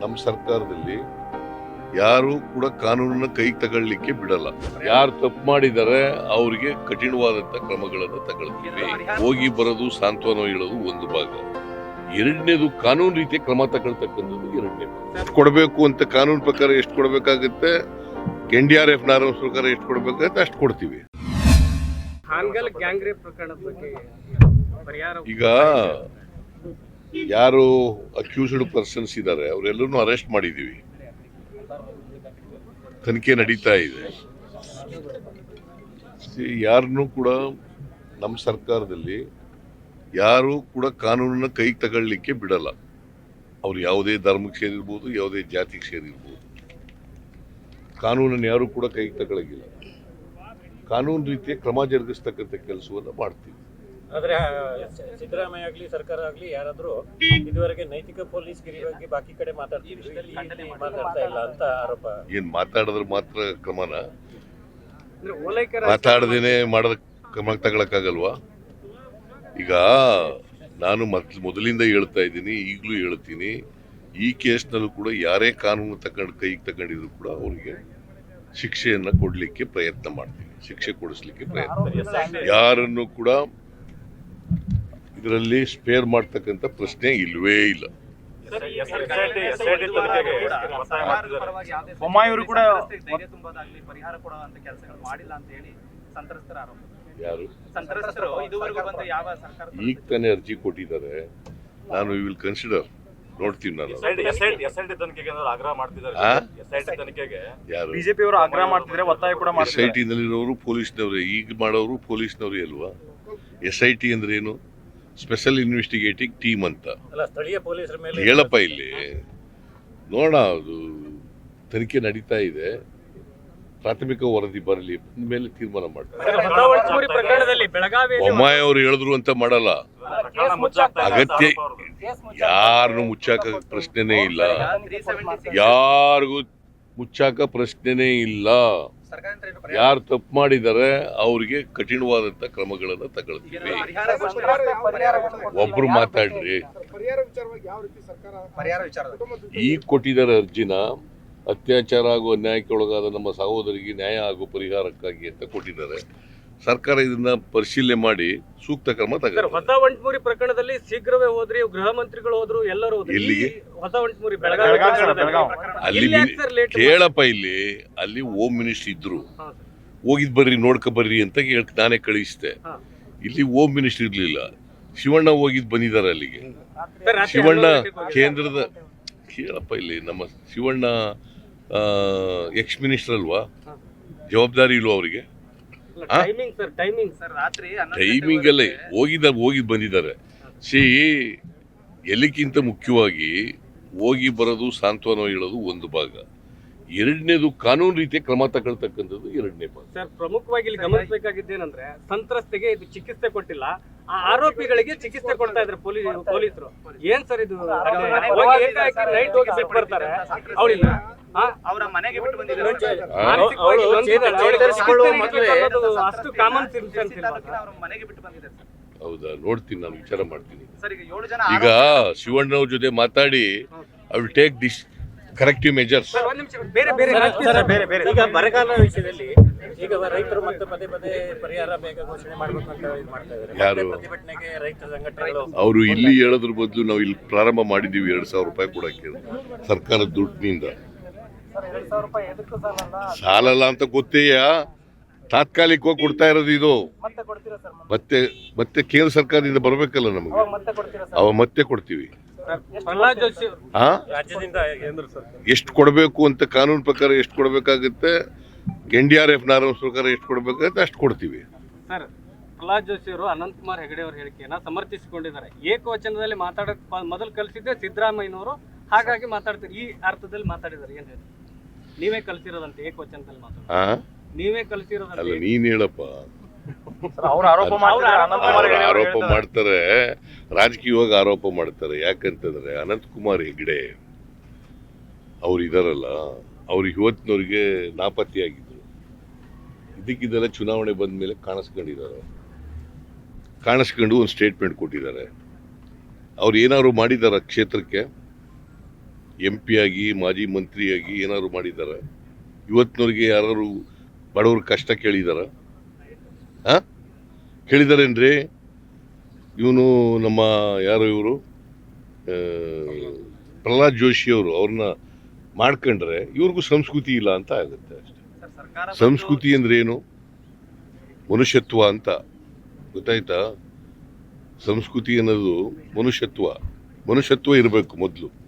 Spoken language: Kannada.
ನಮ್ಮ ಸರ್ಕಾರದಲ್ಲಿ ಯಾರು ಕೂಡ ಕಾನೂನನ್ನ ಕೈಗೆ ತಗೊಳ್ಳಿಕ್ಕೆ ಬಿಡಲ್ಲ. ಯಾರು ತಪ್ಪು ಮಾಡಿದರೆ ಅವರಿಗೆ ಕಠಿಣವಾದಂತ ಕ್ರಮಗಳನ್ನು ತಗೊಳ್ತೀವಿ. ಹೋಗಿ ಬರೋದು ಸಾಂತ್ವನ ಹೇಳೋದು ಒಂದು ಭಾಗ. ಎರಡನೇದು ಕಾನೂನು ರೀತಿಯ ಕ್ರಮ ತಗೊಳ್ತಕ್ಕಂಥದ್ದು ಎರಡನೇ ಎಷ್ಟು ಕೊಡಬೇಕು ಅಂತ ಕಾನೂನು ಪ್ರಕಾರ ಎಷ್ಟು ಕೊಡಬೇಕಾಗುತ್ತೆ? N D R F norms ಪ್ರಕಾರ ಎಷ್ಟು ಕೊಡಬೇಕಾಗುತ್ತೆ? ಅಷ್ಟು ಕೊಡ್ತೀವಿ. ಹಾನ್ಗಲ್ ಗ್ಯಾಂಗ್ ಪ್ರಕರಣದ ಬಗ್ಗೆ ಪರಿಹಾರ ಈಗ ಯಾರು ಅಕ್ಯೂಸ್ಡ್ ಪರ್ಸನ್ಸ್ ಇದ್ದಾರೆ ಅವರೆಲ್ಲರೂ ಅರೆಸ್ಟ್ ಮಾಡಿದ್ದೀವಿ ತನಿಖೆ ನಡೀತಾ ಇದೆ. ಯಾರನ್ನೂ ಕೂಡ ನಮ್ಮ ಸರ್ಕಾರದಲ್ಲಿ ಯಾರು ಕೂಡ ಕಾನೂನನ್ನ ಕೈಗೆ ತಗೊಳ್ಳಿಕ್ಕೆ ಬಿಡಲ್ಲ. ಅವ್ರು ಯಾವುದೇ ಧರ್ಮಕ್ಕೆ ಸೇರಿರ್ಬೋದು, ಯಾವುದೇ ಜಾತಿಗೆ ಸೇರಿರ್ಬೋದು. ಕಾನೂನನ್ನು ಯಾರು ಕೂಡ ಕೈಗೆ ತಗೊಳಗಿಲ್ಲ. ಕಾನೂನು ರೀತಿಯ ಕ್ರಮ ಜರುಗಿಸ್ತಕ್ಕಂಥ ಕೆಲಸವನ್ನು ಮಾಡ್ತೀವಿ. ಆದ್ರೆ ಸಿದ್ದರಾಮಯ್ಯ ಆಗ್ಲಿ ಸರ್ಕಾರ ಆಗ್ಲಿ ಯಾರಾದ್ರೂ ಇದುವರೆಗೆ ನೈತಿಕ ಪೊಲೀಸ್ ಗಿರಿ ಬಗ್ಗೆ ಬಾಕಿ ಕಡೆ ಮಾತಾಡ್ತೀವಿ ಮಾತಾಡ್ತಾ ಇಲ್ಲ ಅಂತ ಆರೋಪ. ಏನ್ ಮಾತಾಡಿದ್ರೆ ಮಾತ್ರ ಕ್ರಮನ? ಮಾತಾಡದೇನೆ ಮಾಡೋದ ಕ್ರಮ ತಗೊಳಕ್ಕಾಗಲ್ವಾ? ಈಗ ನಾನು ಮೊದ್ ಮೊದಲಿಂದ ಹೇಳ್ತಾ ಇದ್ದೀನಿ ಈಗಲೂ ಹೇಳ್ತೀನಿ ಈ ಕೇಸ್ನಲ್ಲೂ ಕೂಡ ಯಾರೇ ಕಾನೂನು ತಗೊಂಡು ಕೈಗೆ ತಗೊಂಡಿದ್ರು ಕೂಡ ಅವರಿಗೆ ಶಿಕ್ಷೆಯನ್ನ ಕೊಡಲಿಕ್ಕೆ ಪ್ರಯತ್ನ ಮಾಡ್ತೀನಿ ಶಿಕ್ಷೆ ಕೊಡಿಸ್ಲಿಕ್ಕೆ ಪ್ರಯತ್ನ ಯಾರನ್ನು ಕೂಡ ಇದರಲ್ಲಿ ಸ್ಪೇರ್ ಮಾಡ್ತಕ್ಕಂಥ ಪ್ರಶ್ನೆ ಇಲ್ವೇ ಇಲ್ಲ. ಬೊಮ್ಮಾಯಿಯವರು ಕೂಡ ಯಾರು? ಈಗ ತಾನೇ ಅರ್ಜಿ ಕೊಟ್ಟಿದ್ದಾರೆ. ನಾನು ವಿಲ್ ಕನ್ಸಿಡರ್ ನೋಡ್ತೀನಿ ನಾನು. ಯಾರು ಬಿಜೆಪಿ ಅವರು ಆಗ್ರಹ ಮಾಡ್ತಿದ್ರೆ ಒತ್ತಾಯ ಕೂಡ ಎಸ್ ಐ ಮಾಡ್ತಿದ್ದಾರೆ. ಟಿ ನಲ್ಲಿರೋರು ಪೊಲೀಸ್ನವರೇ. ಈಗ ಮಾಡೋರು ಪೊಲೀಸ್ನವರೇ ಅಲ್ವಾ? ಎಸ್ ಐ ಟಿ ಅಂದ್ರೆ ಏನು? ಸ್ಪೆಷಲ್ ಇನ್ವೆಸ್ಟಿಗೇಟಿಂಗ್ ಟೀಮ್ ಅಂತ. ಹೇಳಪ್ಪ ಇಲ್ಲಿ. ನೋಡೋಣ ಅದು ತನಿಖೆ ನಡೀತಾ ಇದೆ. ಪ್ರಾಥಮಿಕ ವರದಿ ಬರಲಿ ಬಂದ ಮೇಲೆ ತೀರ್ಮಾನ ಮಾಡ್ತಾರೆ. ಬೊಮ್ಮಾಯಿ ಅವರು ಹೇಳಿದ್ರು ಅಂತ ಮಾಡಲ್ಲ. ಅಗತ್ಯ ಯಾರನ್ನು ಮುಚ್ಚಾಕ ಪ್ರಶ್ನೆನೇ ಇಲ್ಲ. ಯಾರಿಗೂ ಮುಚ್ಚಾಕ ಪ್ರಶ್ನೆನೇ ಇಲ್ಲ. ಯಾರು ತಪ್ಪು ಮಾಡಿದ್ದಾರೆ ಅವ್ರಿಗೆ ಕಠಿಣವಾದಂತ ಕ್ರಮಗಳನ್ನ ತಗೊಳ್ತೀವಿ. ಒಬ್ರು ಮಾತಾಡ್ರಿ. ಈ ವಿಚಾರವಾಗಿ ಯಾವ ರೀತಿ ಸರ್ಕಾರ ಪರಿಹಾರ ವಿಚಾರದಲ್ಲಿ ಈಗ ಕೊಟ್ಟಿದ್ದಾರೆ ಅರ್ಜಿನ ಅತ್ಯಾಚಾರ ಹಾಗೂ ನ್ಯಾಯಕ್ಕೆ ಒಳಗಾದ ನಮ್ಮ ಸಹೋದರಿಗೆ ನ್ಯಾಯ ಹಾಗೂ ಪರಿಹಾರಕ್ಕಾಗಿ ಅಂತ ಕೊಟ್ಟಿದ್ದಾರೆ. ಸರ್ಕಾರ ಇದನ್ನ ಪರಿಶೀಲನೆ ಮಾಡಿ ಸೂಕ್ತ ಕ್ರಮ ಸರ್ ತಗೋ ಹೊಸ ಒಂಟ್ಮೂರಿ ಪ್ರಕರಣದಲ್ಲಿ ಶೀಘ್ರವೇ ಹೋದ್ರಿ ಗೃಹ ಮಂತ್ರಿಗಳು ಹೋದ್ರು ಎಲ್ಲರೂ ಹೋದ್ರು ಈ? ಹೊಸ ಬೆಳಗಾವಿ ಪ್ರಕರಣದಲ್ಲಿ ಬೆಳಗಾವಿ. ಅಲ್ಲಿ ಇಲ್ಲಿ ಯಾಕೆ ಸರ್ ಲೇಟ್ ಕೇಳಪ್ಪ ಇಲ್ಲಿ ಅಲ್ಲಿ ಹೋಮ್ ಮಿನಿಸ್ಟರ್ ಇದ್ರು ಹಾ, ಸರ್. ಹೋಗಿದ್ ಬರ್ರಿ ನೋಡ್ಕ ಬರ್ರಿ ಅಂತ ಹೇಳ್ ನಾನೇ ಕಳಿಸಿದೆ ಹಾ. ಇಲ್ಲಿ ಹೋಮ್ ಮಿನಿಸ್ಟರ್ ಇರ್ಲಿಲ್ಲ ಶಿವಣ್ಣ ಹೋಗಿದ್ ಬಂದಿದ್ದಾರೆ ಅಲ್ಲಿಗೆ ಸರ್, ರಾತ್ರಿ ಶಿವಣ್ಣ ಹನ್ನೊಂದು ಗಂಟೆಗೆ ಹೋಗಿ. ಕೇಂದ್ರದ ಕೇಳಪ್ಪ ಇಲ್ಲಿ ನಮ್ಮ ಶಿವಣ್ಣ ಎಕ್ಸ್ ಮಿನಿಸ್ಟರ್ ಅಲ್ವಾ ಜವಾಬ್ದಾರಿ ಇಲ್ವಾ ಅವರಿಗೆ? ಟೈಮಿಂಗ್ ಸರ್ ಟೈಮಿಂಗ್ ಸರ್ ರಾತ್ರಿ ಹನ್ನೊಂದು ಟೈಮಿಂಗ್ ಅಲ್ಲೇ ಗಂಟೆವರೆಗೆ ಹೋಗಿದ್ದ ಹೋಗಿದ್ ಬಂದಿದ್ದಾರೆ. ಸಿ ಎಲ್ಲಿಕ್ಕಿಂತ ಮುಖ್ಯವಾಗಿ ಹೋಗಿ ಬರೋದು ಸಾಂತ್ವನ ಹೇಳೋದು ಒಂದು ಭಾಗ. ಎರಡನೇದು ಕಾನೂನು ರೀತಿಯ ಕ್ರಮ ತಗೊಳ್ತಕ್ಕಂಥದ್ದು ಎರಡನೇ ಭಾಗ. ಸರ್ ಪ್ರಮುಖವಾಗಿ ಇಲ್ಲಿ ಗಮನಿಸಬೇಕಾಗಿದ್ದೇನಂದ್ರೆ ಸಂತ್ರಸ್ತೆಗೆ ಇದು ಚಿಕಿತ್ಸೆ ಕೊಟ್ಟಿಲ್ಲ. ಆ ಆರೋಪಿಗಳಿಗೆ ಚಿಕಿತ್ಸೆ ಕೊಡ್ತಾ ಇದ್ರೆ ಪೊಲೀಸ್ ಪೊಲೀಸರು. ಏನ್ ಸರ್ ಇದು? ಹೋಗಿ ನೈಟ್ ಹೋಗಿ ಬಿಟ್ಟು ಬರ್ತಾರೆ. ಅವಳಿಲ್ಲ. ಅವರ ಮನೆಗೆ ಬಿಟ್ಟು ಬಂದಿದ್ದಾರೆ ಅಷ್ಟು ಕಾಮನ್ ಅವ್ರ ಮನೆಗೆ ಬಿಟ್ಟು ಬಂದಿದ್ದಾರೆ ಸರ್. ಹೌದಾ ನೋಡ್ತೀನಿ ನಾನು ವಿಚಾರ ಮಾಡ್ತೀನಿ ಸರ್ ಈಗ ಏಳು ಜನ ಈಗ ಶಿವಣ್ಣವ್ರ ಜೊತೆ ಮಾತಾಡಿ I will take this corrective measures sir, ಒಂದ್ ನಿಮಿಷ ಬೇರೆ ಬೇರೆ ಸರ್, ಬೇರೆ ಬೇರೆ ಈಗ ಬರಗಾಲ ವಿಷಯದಲ್ಲಿ ಈಗ ರೈತರು ಮತ್ತೆ ಪದೇ ಪದೇ ಪರಿಹಾರ ಬೇಗ ಘೋಷಣೆ ಮಾಡಬೇಕು ಅಂತ ಇದು ಮಾಡ್ತಾ ಇದ್ದಾರೆ ಯಾರು? ಪ್ರತಿಭಟನೆಗೆ ರೈತ ಸಂಘಟನೆಗಳು ಅವರು ಇಲ್ಲಿ ಹೇಳೋದ್ರ ಬದಲು ನಾವು ಇಲ್ಲಿ ಪ್ರಾರಂಭ ಮಾಡಿದ್ದೀವಿ ಎರಡು ಸಾವಿರ ರೂಪಾಯಿ ಕೊಡಕ್ಕೆ ಸರ್ಕಾರದ ದುಡ್ಡಿನಿಂದ ಸಾಲಲ್ಲ ಅಂತ ಗೊತ್ತೀಯ? ತಾತ್ಕಾಲಿಕವಾಗಿ ಕೊಡ್ತಾ ಇರೋದು ಇದು. ಮತ್ತೆ ಮತ್ತೆ ಕೇಂದ್ರ ಸರ್ಕಾರದಿಂದ ಬರಬೇಕಲ್ಲ ನಮಗೆ. ಅವ ಮತ್ತೆ ಕೊಡ್ತೀವಿ. ಎಷ್ಟು ಕೊಡಬೇಕು ಅಂತ ಕಾನೂನು ಪ್ರಕಾರ ಎಷ್ಟು ಕೊಡಬೇಕಾಗುತ್ತೆ? N D R F norms ಪ್ರಕಾರ ಎಷ್ಟು ಕೊಡಬೇಕಾಗುತ್ತೆ ಅಷ್ಟು ಕೊಡ್ತೀವಿ. ಸರ್, ಪ್ರಹ್ಲಾದ್ ಜೋಶಿ ಅವರು, ಅನಂತಕುಮಾರ್ ಹೆಗಡೆ ಅವರ ಹೇಳಿಕೆಯನ್ನ ಸಮರ್ಥಿಸಿಕೊಂಡಿದ್ದಾರೆ. ಏಕವಚನದಲ್ಲಿ ಮಾತಾಡಕ್, ಮೊದಲು ಕಲಿಸಿದ್ದೆ ಸಿದ್ದರಾಮಯ್ಯನವರು. ಹಾಗಾಗಿ ಮಾತಾಡ್ತಾರೆ. ಈ ಅರ್ಥದಲ್ಲಿ ಮಾತಾಡಿದ್ದಾರೆ. ಏನು ಹೇಳಿ ನೀವೇ ಕಲಿಸಿರೋದಂತೆ ಏಕವಚನದಲ್ಲಿ ಆ? ನೀವೇ ಅಲ್ಲ ನೀನ್ ಹೇಳಪ್ಪ. ಅವ್ರು ಆರೋಪ ಮಾಡ್ತಿದ್ದಾರೆ ಅನಂತಕುಮಾರ್ ಅವ್ರು ಹೆಗಡೆ ಅವರು ಆರೋಪ ಮಾಡ್ತಾರೆ. ರಾಜಕೀಯವಾಗಿ ಆರೋಪ ಮಾಡ್ತಾರೆ. ಯಾಕಂತಂದ್ರೆ ಅನಂತಕುಮಾರ್ ಹೆಗ್ಡೆ ಅವ್ರು ಇದಾರಲ್ಲ ಅವ್ರು ಇವತ್ತಿನವ್ರಿಗೆ ನಾಪತ್ತೆಯಾಗಿದ್ರು ಇದಕ್ಕಿದ್ದೆಲ್ಲ ಚುನಾವಣೆ ಬಂದ ಮೇಲೆ ಕಾಣಿಸ್ಕೊಂಡಿದ್ದಾರೆ. ಕಾಣಿಸ್ಕೊಂಡು ಒಂದು ಸ್ಟೇಟ್ಮೆಂಟ್ ಕೊಟ್ಟಿದ್ದಾರೆ. ಅವ್ರು ಏನಾದ್ರು ಮಾಡಿದಾರ ಕ್ಷೇತ್ರಕ್ಕೆ? ಎಂ ಆಗಿ ಮಾಜಿ ಮಂತ್ರಿಯಾಗಿ ಏನಾದ್ರು ಮಾಡಿದ್ದಾರೆ? ಇವತ್ತಿನವ್ರಿಗೆ ಯಾರು ಬಡವ್ರ ಕಷ್ಟ ಕೇಳಿದಾರ? ಆ? ಕೇಳಿದಾರೇನ್ರಿ? ಇವನು ನಮ್ಮ ಯಾರು ಇವರು? ಪ್ರಹ್ಲಾದ್ ಜೋಶಿ ಅವರು, ಅವ್ರನ್ನ ಮಾಡ್ಕೊಂಡ್ರೆ ಇವ್ರಿಗೂ ಸಂಸ್ಕೃತಿ ಇಲ್ಲ ಅಂತ ಆಗುತ್ತೆ ಅಷ್ಟೇ. ಸಂಸ್ಕೃತಿ ಅಂದ್ರೆ ಏನು? ಮನುಷ್ಯತ್ವ ಅಂತ. ಗೊತ್ತಾಯ್ತಾ? ಸಂಸ್ಕೃತಿ ಅನ್ನೋದು ಮನುಷ್ಯತ್ವ. ಮನುಷ್ಯತ್ವ ಇರಬೇಕು ಮೊದಲು.